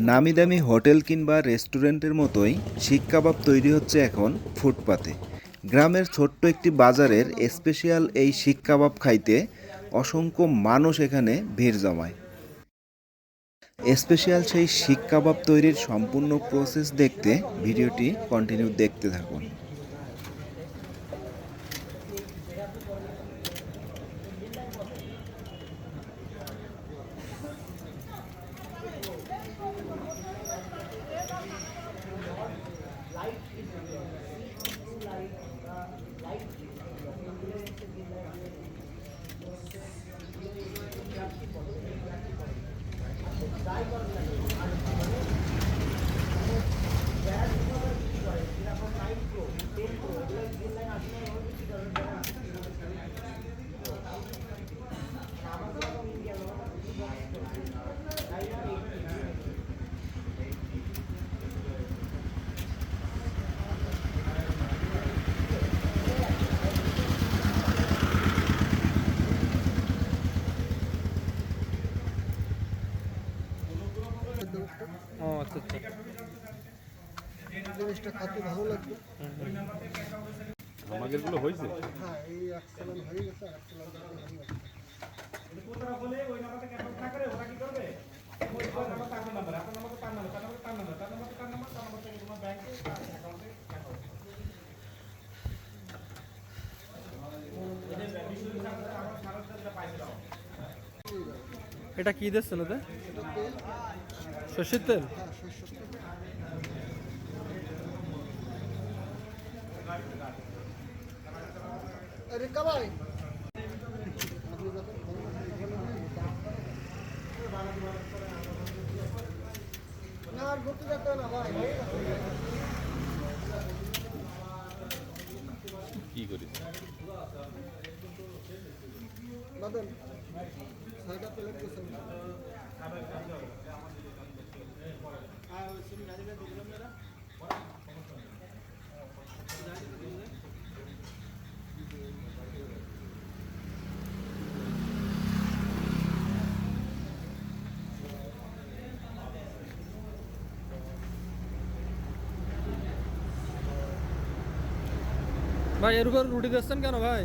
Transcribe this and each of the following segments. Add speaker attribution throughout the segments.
Speaker 1: নামি দামি হোটেল কিংবা রেস্টুরেন্টের মতোই শিক কাবাব তৈরি হচ্ছে এখন ফুটপাতে। গ্রামের ছোট্ট একটি বাজারের স্পেশাল এই শিক কাবাব খাইতে অসংখ্য মানুষ এখানে ভিড় জমায়। স্পেশাল সেই শিক কাবাব তৈরির সম্পূর্ণ প্রসেস দেখতে, ভিডিওটি কন্টিনিউ দেখতে থাকুন।
Speaker 2: ও আচ্ছা আচ্ছা।
Speaker 3: জিনিসটা খাতে ভালো লাগবে?
Speaker 4: আমাদেরগুলো হয়েছে?
Speaker 3: হ্যাঁ এই এক চালান হয়ে গেছে আর এক চালান।
Speaker 2: এটা কি দিচ্ছেন
Speaker 3: তেল
Speaker 2: সর্ষের তেল?
Speaker 3: না আর ঘুরতে যেতে না ভাই।
Speaker 4: কি করি
Speaker 3: বাদন ছয়টা প্লেট
Speaker 2: ভাই এর উপর রুটি দিচ্ছেন কেন ভাই?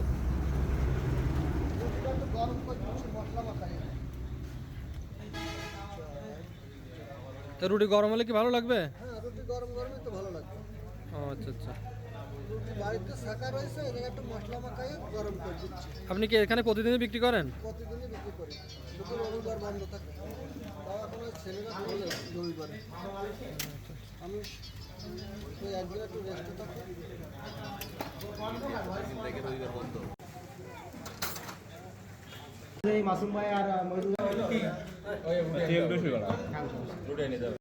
Speaker 2: তো রুটি গরম হলে কি ভালো লাগবে?
Speaker 3: হ্যাঁ রুটি গরম গরমই তো ভালো লাগবে।
Speaker 2: ও আচ্ছা আচ্ছা।
Speaker 3: রুটি বাড়িতে রয়েছে এই একটু মশলা মাখাই গরম করে দিচ্ছি।
Speaker 2: আপনি কি এখানে প্রতিদিনই বিক্রি করেন?
Speaker 3: প্রতিদিনই বিক্রি করি। দুটো রবিবার বন্ধ থাকে। তাও এখন ছেলেরা বলে রবিবারে। আমি ওই একদিন একটু রেস্টে থাকি
Speaker 4: তেল বেশি করা